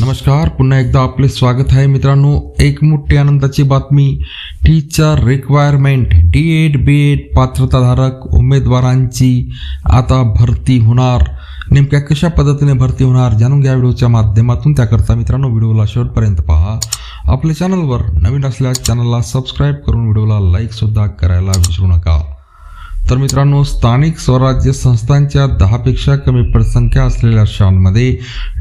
नमस्कार पुन्हा एकदा आपले स्वागत आहे मित्रांनो. एक मोठी आनंदाची बातमी. Teacher requirement D Ed B Ed पात्रताधारक उमेदवारांची आता भरती होणार. नेमक्या कशा पद्धतीने भरती होणार जाणून घ्या व्हिडिओच्या माध्यमातून. त्याकरता मित्रांनो व्हिडिओला शेवटपर्यंत पहा. आपल्या चॅनलवर नवीन असल्यास चॅनलला सबस्क्राईब करून व्हिडिओला लाईकसुद्धा करायला विसरू नका. तर मित्रांनो स्थानिक स्वराज्य संस्थांच्या दहापेक्षा कमी पटसंख्या असलेल्या शाळांमध्ये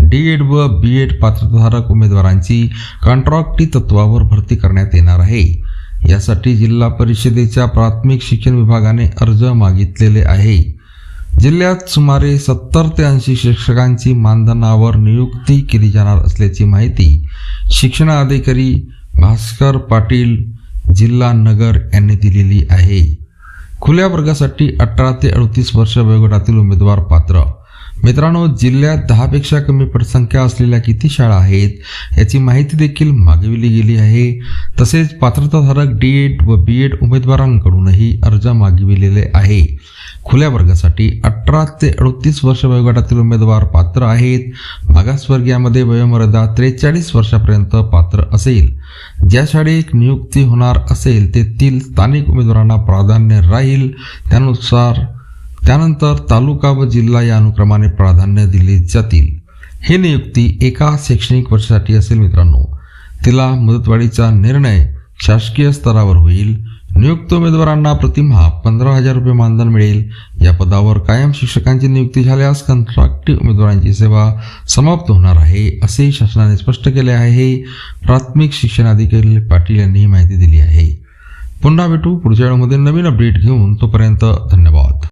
डी एड व बी एड पात्रधारक उमेदवारांची कॉन्ट्रॅक्टी तत्वावर भरती करण्यात येणार आहे. यासाठी जिल्हा परिषदेच्या प्राथमिक शिक्षण विभागाने अर्ज मागितलेले आहे. जिल्ह्यात सुमारे सत्तर ते ऐंशी शिक्षकांची मानधनावर नियुक्ती केली जाणार असल्याची माहिती शिक्षण अधिकारी भास्कर पाटील जिल्हा नगर यांनी दिलेली आहे. खुल्या वर्गासाठी अठरा ते अडतीस वर्ष वयोगटातील उमेदवार पात्र मित्रांनो जिल्ह्यात दहापेक्षा कमी पटसंख्या असलेल्या किती शाळा आहेत याची माहिती देखील मागविली गेली आहे. तसेच पात्रताधारक डी एड व बी एड उमेदवारांकडूनही अर्ज मागविलेले आहे. खुल्या वर्गासाठी अठरा ते अडतीस वर्ष वयोगटातील उमेदवार पात्र आहेत. मागासवर्गीयामध्ये वयोमर्यादा त्रेचाळीस वर्षापर्यंत पात्र असेल. ज्या शाळेत नियुक्ती होणार असेल तेथील स्थानिक उमेदवारांना प्राधान्य राहील. त्यानुसार त्यानंतर तालुका व जिल्हा या अनुक्रमाने प्राधान्य दिले जातील. हे नियुक्ती एका शैक्षणिक वर्षासाठी असेल मित्रांनो. तिला मुदतवाढीचा निर्णय शासकीय स्तरावर होईल. नियुक्त उमेदवारांना प्रतिमाह पंधरा हजार रुपये मानधन मिळेल. या पदावर कायम शिक्षकांची नियुक्ती झाल्यास कंत्राटी उमेदवारांची सेवा समाप्त होणार आहे असे शासनाने स्पष्ट केले आहे. प्राथमिक शिक्षणाधिकारी पाटील यांनी ही माहिती दिली आहे. पुन्हा भेटू पुढच्या वेळेमध्ये नवीन अपडेट घेऊन तोपर्यंत धन्यवाद.